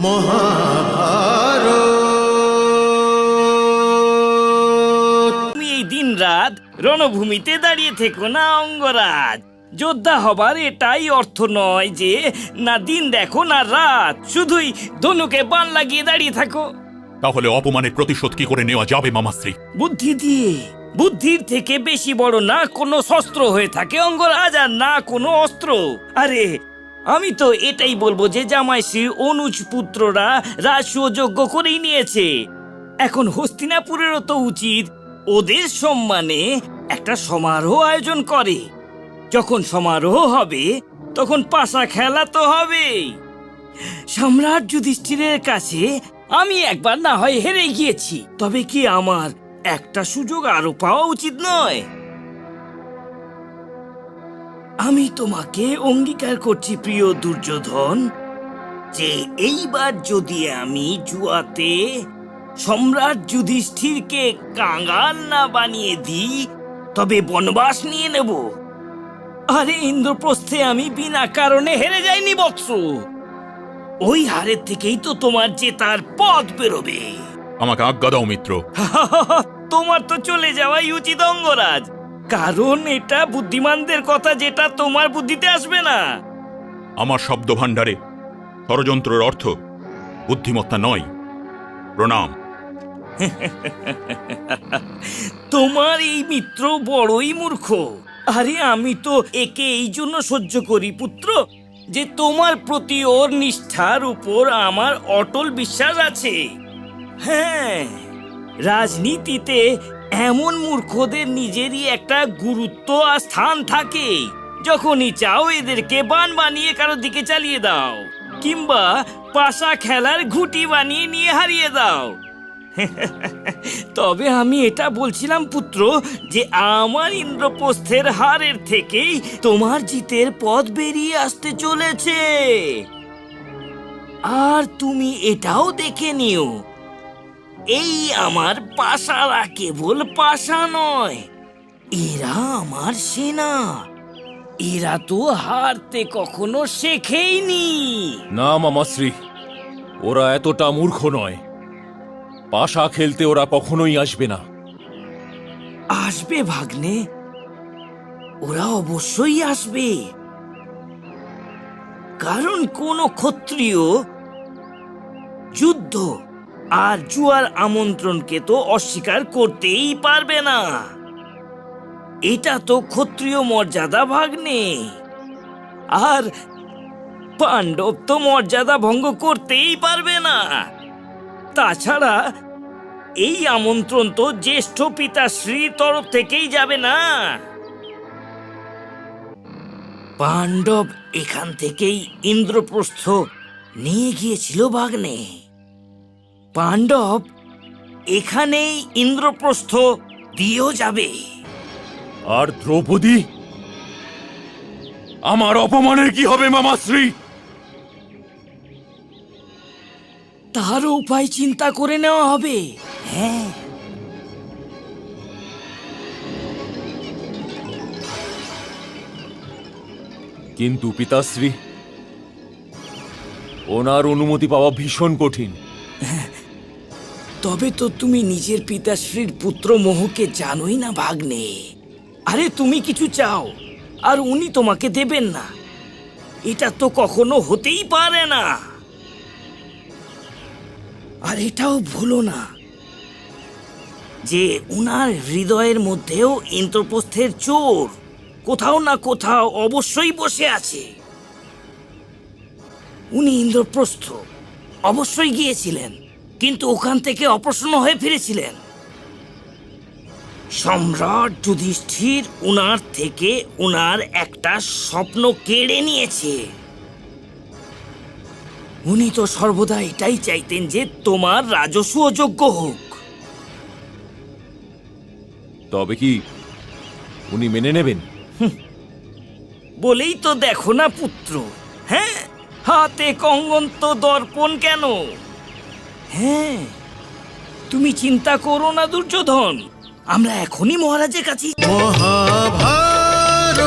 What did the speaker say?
তুমি এই দিন রাত রণভূমিতে দাঁড়িয়ে থেকো না অঙ্গরাজ। যোদ্ধা হবার এটাই অর্থ নয় যে না দিন দেখো না রাত। শুধুই ধনুকে বান লাগিয়ে দাঁড়িয়ে থাকো। তাহলে অপমানের প্রতিশোধ কি করে নেওয়া যাবে মামাশ্রী? বুদ্ধি দিয়ে। বুদ্ধির থেকে বেশি বড় না কোনো শস্ত্র হয়ে থাকে অঙ্গরাজ আর না কোনো অস্ত্র। আরে আমি তো এটাই বলব যে জামাইশ্রীর অনুজ পুত্ররা রাজসুযোগ্য করেই নিয়েছে। এখন হস্তিনাপুরেরও তো উচিত ওদের সম্মানে একটা সমারোহ আয়োজন করে। যখন সমারোহ হবে, তখন পাশা খেলা তো হবেই। সম্রাট যুধিষ্ঠিরের কাছে আমি একবার না হয় হেরে গিয়েছি। তবে কি আমার একটা সুযোগ আরও পাওয়া উচিত নয়? আমি তোমাকে অঙ্গীকার করছি প্রিয় দুর্যোধন যে এইবার যদি আমি জুয়াতে সম্রাট যুধিষ্ঠিরকে কাঙ্গাল না বানিয়ে দিই তবে বনবাস নিয়ে নেব। আরে ইন্দ্রপ্রস্থে আমি বিনা কারণে হেরে যাইনি বৎস। ওই হারের থেকেই তো তোমার জেতার পথ বেরোবে। আমাকে আজ্ঞা দাও মিত্র। তোমার তো চলে যাওয়াই উচিত অঙ্গরাজ। কারণ এটা বুদ্ধিমানদের কথা যেটা তোমার বুদ্ধিতে আসবে না। আমার শব্দ ভাণ্ডারে ষড়যন্ত্রের অর্থ বুদ্ধিমত্তা নয় প্রণাম। তোমার এই মিত্র বড়ই মূর্খ। আরে আমি তো একে এই জন্য সহ্য করি পুত্র যে তোমার প্রতি ওর নিষ্ঠার উপর আমার অটল বিশ্বাস আছে। হ্যাঁ রাজনীতিতে এমন মূর্খদের নিজেরই একটা গুরুত্ব আর স্থান থাকে। যখনই চাও এদেরকে বান বানিয়ে কারও দিকে চালিয়ে দাও, কিংবা পাশা খেলার ঘুটি বানিয়ে নিয়ে হারিয়ে দাও। তবে আমি এটা বলছিলাম, পুত্র, যে আমার ইন্দ্রপ্রস্থের হারের থেকেই তোমার জিতের পথ বেরিয়ে আসতে চলেছে। আর তুমি এটাও দেখে নিও এই আমার পাশারা কেবল পাশা নয় এরা আমার সেনা। এরা তো হারতে কখনো শেখেইনি। না মামাশ্রী ওরা এতটা মূর্খ নয়। পাশা খেলতে ওরা কখনোই আসবে না। আসবে ভাগ্নে। ওরা অবশ্যই আসবে। কারণ কোন ক্ষত্রিয় যুদ্ধ আর জুয়ার আমন্ত্রণকে তো অস্বীকার করতেই পারবে না। এটা তো ক্ষত্রিয় মর্যাদা ভাগ্নে। আর পাণ্ডব তো মর্যাদা ভঙ্গ করতেই পারবে না। তাছাড়া এই আমন্ত্রণ তো জ্যেষ্ঠ পিতাশ্রীর তরফ থেকেই যাবে না। পাণ্ডব এখান থেকেই ইন্দ্রপ্রস্থ নিয়ে গিয়েছিল বাগ্নে পাণ্ডব এখানেই ইন্দ্রপ্রস্থ দিয়েও যাবে। আর দ্রৌপদী? আমার অপমানের কি হবে মামাশ্রী? তারও উপায় চিন্তা করে নেওয়া হবে। হ্যাঁ। কিন্তু পিতাশ্রী ওনার অনুমতি পাওয়া ভীষণ কঠিন। তবে তো তুমি নিজের পিতাশ্রীর পুত্র মোহকে জানোই না, ভাগ্নে। আরে তুমি কিছু চাও, আর উনি তোমাকে দেবেন না। এটা তো কখনো হতেই পারে না। আর এটাও ভুলো না যে উনার হৃদয়ের মধ্যেও ইন্দ্রপ্রস্থের চোর কোথাও না কোথাও অবশ্যই বসে আছে। উনি ইন্দ্রপ্রস্থ, অবশ্যই গিয়েছিলেন। কিন্তু ওখান থেকে অপ্রসন্ন হয়ে ফিরেছিলেন। সম্রাট যুধিষ্ঠির উনার থেকে উনার একটা স্বপ্ন কেড়ে নিয়েছে। উনি তো সর্বদা এটাই চাইতেন যে তোমার রাজস্ব যোগ্য হোক। তবে কি উনি মেনে নেবেন? বলেই তো দেখো না পুত্র। হ্যাঁ? হাতে কঙ্গন তো দর্পণ কেন? হ্যাঁ। তুমি চিন্তা করো না দুর্যোধন। আমরা এখনই মহারাজের কাছে মহাভারত।